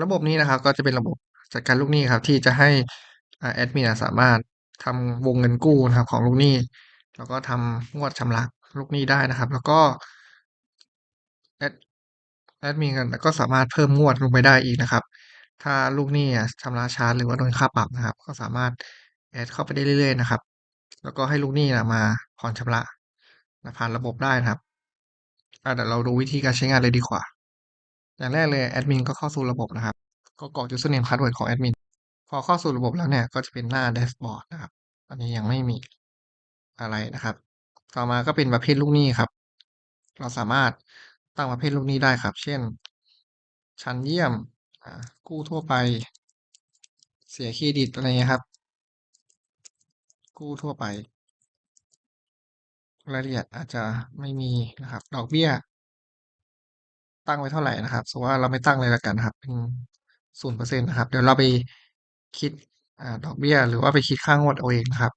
ระบบนี้นะครับ ก็จะเป็นระบบจัดการลูกหนี้ครับ ที่จะให้อาแอดมินสามารถทำวงเงินกู้นะครับ ของลูกหนี้ แล้วก็ทำงวดชำระลูกหนี้ได้นะครับ แล้วก็แอดแอดมินก็สามารถเพิ่มงวดลงไปได้อีกนะครับ ถ้าลูกหนี้อะชำระช้าหรือว่าโดนค่าปรับนะครับ ก็สามารถแอดเข้าไปได้เรื่อย ๆ นะครับ แล้วก็ให้ลูกหนี้อะมาผ่อนชำระผ่านระบบได้นะครับเดี๋ยวเราดูวิธีการใช้งานเลยดีกว่า อย่างแรกเลยแอดมินก็เข้าสู่ระบบนะครับ ก็กรอกยูสเซอร์เนมพาสเวิร์ดของแอดมินพอเข้าสู่ระบบแล้วเนี่ยก็จะเป็นหน้าแดชบอร์ดนะครับ ตอนนี้ยังไม่มีอะไรนะครับ ต่อมาก็เป็นประเภทลูกหนี้ครับ เราสามารถตั้งประเภทลูกหนี้ได้ครับ เช่น ชั้นเยี่ยมกู้ทั่วไป เสียเครดิตอะไรเงี้ยครับ กู้ทั่วไป รายละเอียดอาจจะไม่มีนะครับ ดอกเบี้ย ตั้งไว้เท่าไหร่นะครับ สมมติว่าเราไม่ตั้งเลยล้วกันครับ เป็น0%นะครับ เดี๋ยวเราไปคิดอดอกเบี้ย หรือว่าไปคิดค่างวดเอาเองนะครับ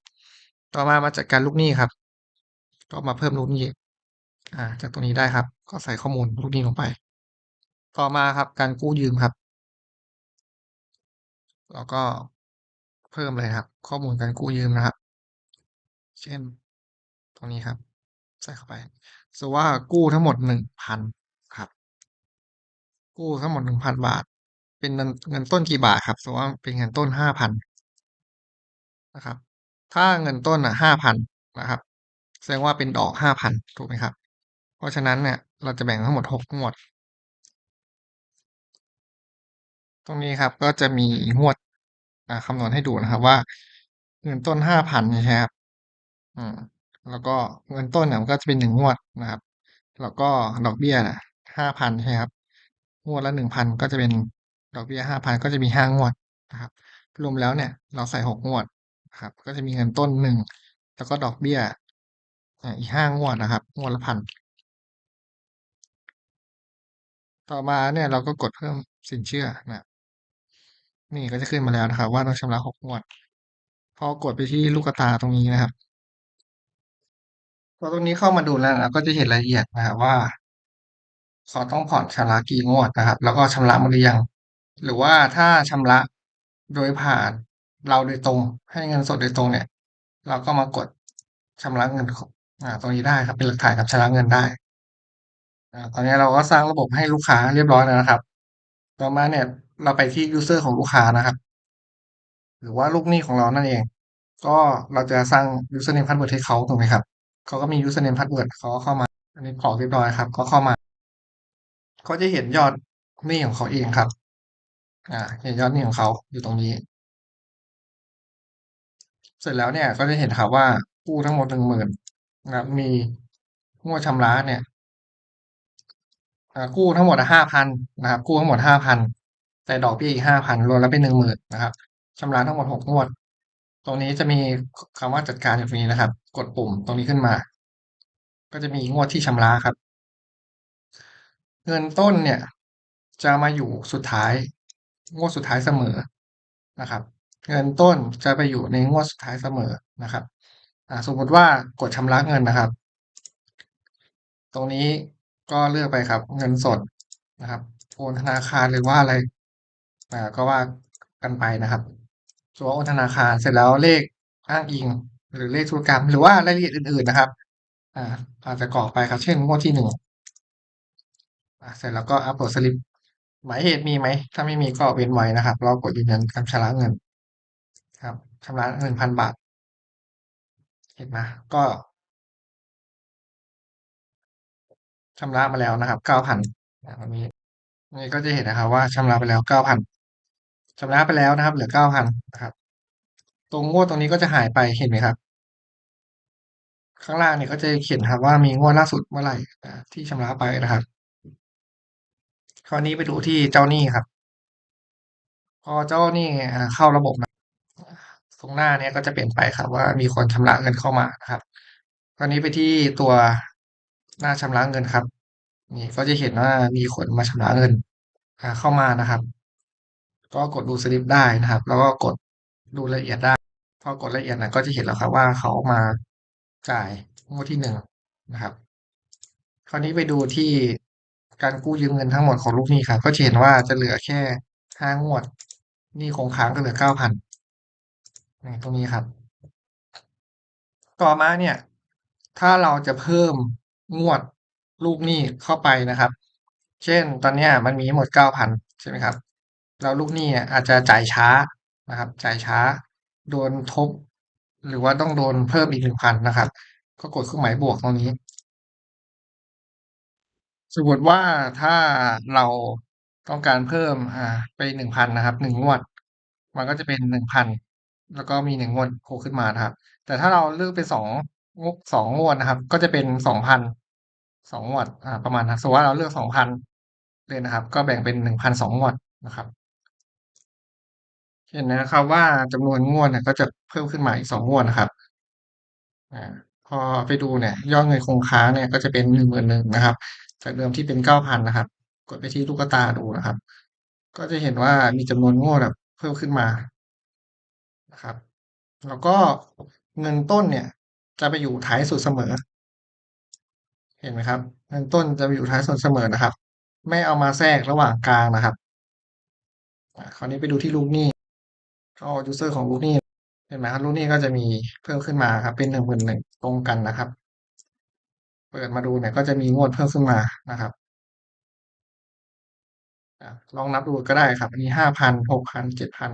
ต่อมามาจัดการลูกหนี้ครับ ก็มาเพิ่มลูกหนี้อ่า จากตรงนี้ได้ครับ ก็ใส่ข้อมูลลูกหนี้ลงไป ต่อมาครับการกู้ยืมครับ แล้วก็เพิ่มเลยครับ ข้อมูลการกู้ยืมนะครับ เช่น ตรงนี้ครับ ใส่เข้าไปสมมติว่ากู้ทั้งหมด1,000ครับ กู้ทั้งหมด1,000บาท เป็นเงินเงินต้นกี่บาทครับสมมติว่าเป็นเงินต้น5,000นนะครับ ถ้าเงินต้นอะ5,000นนะครับ แสดงว่าเป็นดอก5,000ถูกไหมครับ เพราะฉะนั้นเนี่ยเราจะแบ่งทั้งหมด6งวด ตรงนี้ครับก็จะมีงวดคำนวณให้ดูนะครับว่า เงินต้น5,000ใช่ครับอืมแล้วก็เงินต้นเนี่ยมันก็จะเป็น1งงวดนะครับ แล้วก็ดอกเบี้ยน่ะ5,000ใช่ครับ งวดละ1,000ก็จะเป็นดอกเบี้ย5,000ก็จะมี5งวดนะครับ รวมแล้วเนี่ย เราใส่6งวดนะครับ ก็จะมีเงินต้น1แล้วก็ดอกเบี้ยอ่าอีก5งวดนะครับ งวดละ1,000ต่อมาเนี่ยเราก็กดเพิ่มสินเชื่อนะนี่ก็จะขึ้นมาแล้วนะครับ ว่าต้องชำระ6งวด พอกดไปที่ลูกตาตรงนี้นะครับพอตรงนี้เข้ามาดูแล้วนะครับก็จะเห็นรายละเอียดนะครับว่า เขาต้องผ่อนชำระกี่งวดนะครับ แล้วก็ชำระมาหรือยัง หรือว่าถ้าชำระโดยผ่านเราโดยตรง ให้เงินสดโดยตรงเนี่ย เราก็มากดชำระเงินขอ่าตรงนี้ได้ครับเป็นหลักฐานการชำระเงินได้อ่าตอนนี้เราก็สร้างระบบให้ลูกค้าเรียบร้อยแล้วนะครับ ต่อมาเนี่ย เราไปที่ยูเซอร์ของลูกค้านะครับ หรือว่าลูกหนี้ของเรานั่นเอง ก็เราจะสร้างยูเซอร์เนมพาสเวิร์ดให้เขาถูกไหมครับเขาก็มียูเซอร์เนมพาสเวิร์ดเขาก็เข้ามา อันนี้กรอเรียบร้อยครับ ก็เข้ามา เขาจะเห็นยอดนี้ของเขาเองครับ อ่า เห็นยอดนี้ของเขาอยู่ตรงนี้ เสร็จแล้วเนี่ยก็จะเห็นครับว่ากู้ทั้งหมด10,000นะครับมีงวดชำระเนี่ยกู้ทั้งหมดอะ5,000นะครับ กู้ทั้งหมด5,000แต่ดอกเบี้ยอีก5,000รวมแล้วเป็น10,000นนะครับชำระทั้งหมด6งวด ตรงนี้จะมีคคำว่าจัดการอยู่ตรงนี้นะครับ กดปุ่มตรงนี้ขึ้นมา ก็จะมีงวดที่ชำระครับ เงินต้นเนี่ย จะมาอยู่สุดท้าย งวดสุดท้ายเสมอนะครับ เงินต้นจะไปอยู่ในงวดสุดท้ายเสมอนะครับอ่าสมมติว่ากดชำระเงินนะครับ ตรงนี้ก็เลือกไปครับ เงินสดนะครับโอนธนาคารหรือว่าอะไรอ่าก็ว่ากันไปนะครับสมมุติว่าโอนธนาคารเสร็จแล้วเลขอ้างอิง หรือเลขธุรกรรม หรือว่ารายละเอียดอื่น ๆนะครับ อ่าอาจจะกรอกไปครับ เช่นงวดที่1อ่า เสร็จแล้วก็อัปโหลดสลิปหมายเหตุมีไหม ถ้าไม่มีก็เว้นไว้นะครับแล้วกดยืนยันการชำระเงิน ครับชำระ1,000บาท เห็นไหมก็ชำระมาแล้วนะครับ9,000อ่าตรงนี้นี่ก็จะเห็นนะครับ ว่าชำระไปแล้ว9,000ชำระไปแล้วนะครับ เหลือ9,000นนะครับ ตรงงวดตรงนี้ก็จะหายไปเห็นไหมครับ ข้างล่างเนี่ยก็จะเขียนครับว่ามีงวดล่าสุดเมื่อไรอ่าที่ชำระไปนะครับ คราวนี้ไปดูที่เจ้าหนี้ครับ พอเจ้าหนี้อ่เข้าระบบอ่าตรงหน้าเนี้ยก็จะเปลี่ยนไปครับ ว่ามีคนชำระเงินเข้ามานะครับ คราวนี้ไปที่ตัวหน้าชำระเงินครับ นี่ก็จะเห็นว่ามีคนมาชำระเงินเข้ามานะครับ ก็กดดูสลิปได้นะครับ แล้วก็กดดูละเอียดได้ พอกดละเอียดนะก็จะเห็นแล้วครับว่าเขามาจ่ายงวดที่1นะครับ คราวนี้ไปดูที่ การกู้ยืมเงินทั้งหมดของลูกหนี้ครับ ก็จะเห็นว่าจะเหลือแค่ห้างวดหนี้คงค้างก็เหลือเก้าพันตรงนี้ครับ ต่อมาเนี่ย ถ้าเราจะเพิ่มงวดลูกหนี้เข้าไปนะครับ เช่นตอนนี้มันมีหมดเก้าพันใช่ไหมครับแล้วลูกหนี้อาจจะจ่ายช้านะครับ จ่ายช้า โดนทบ หรือว่าต้องโดนเพิ่มอีกหนึ่งพันนะครับ ก็กดเครื่องหมายบวกตรงนี้ สมมติว่าถ้าเราต้องการเพิ่ม อ่า ไปหนึ่งพันนะครับหนึ่งงวด มันก็จะเป็นหนึ่งพันแล้วก็มีหนึ่งงวดโผล่ขึ้นมานะครับ แต่ถ้าเราเลือกเป็นสองงวดสองงวดนะครับ ก็จะเป็นสองพันสองงวด อ่า ประมาณนั้นสมมติว่าเราเลือกสองพันเลยนะครับ ก็แบ่งเป็นหนึ่งพันสองงวดนะครับ เห็นนะครับว่าจำนวนงวดเนี่ยก็จะเพิ่มขึ้นมาอีกสองงวดนะครับ อ่า พอไปดูเนี่ย ยอดเงินคงค้างเนี่ยก็จะเป็น11,000นะครับ จากเดิมที่เป็น9,000นนะครับ กดไปที่ลูกตาดูนะครับ ก็จะเห็นว่ามีจำนวนโงวดแบบเพิ่มขึ้นมานะครับ แล้วก็เงินต้นเนี่ย จะไปอยู่ท้ายสุดเสมอ เห็นไหมครับ เงินต้นจะไปอยู่ท้ายสุดเสมอนะครับ ไม่เอามาแทรกระหว่างกลางนะครับคราวนี้ไปดูที่ลูกหนี้ก็ยูเซอร์ของลูกหนี้เห็นไหมครับลูกหนี้ก็จะมีเพิ่มขึ้นมาครับ เป็น11,000ตรงกันนะครับ เปิดมาดูเนี่ยก็จะมีงวดเพิ่มขึ้นมานะครับลองนับดูก็ได้ครับ อันนี้5,000 6,000 7,000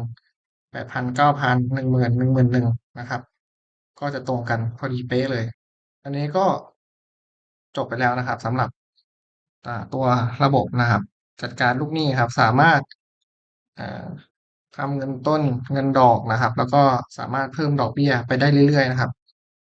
8,000 9,000 10,000 11,000นหนึ่งหมื่นหนึ่งหมื่นหนึ่งนะครับ ก็จะตรงกันพอดีเป๊ะเลย อันนี้ก็จบไปแล้วนะครับสำหรับตัวระบบนะครับ จัดการลูกหนี้ครับ สามารถอ่าทำเงินต้นเงินดอกนะครับ แล้วก็สามารถเพิ่มดอกเบี้ยไปได้เรื่อยๆนะครับ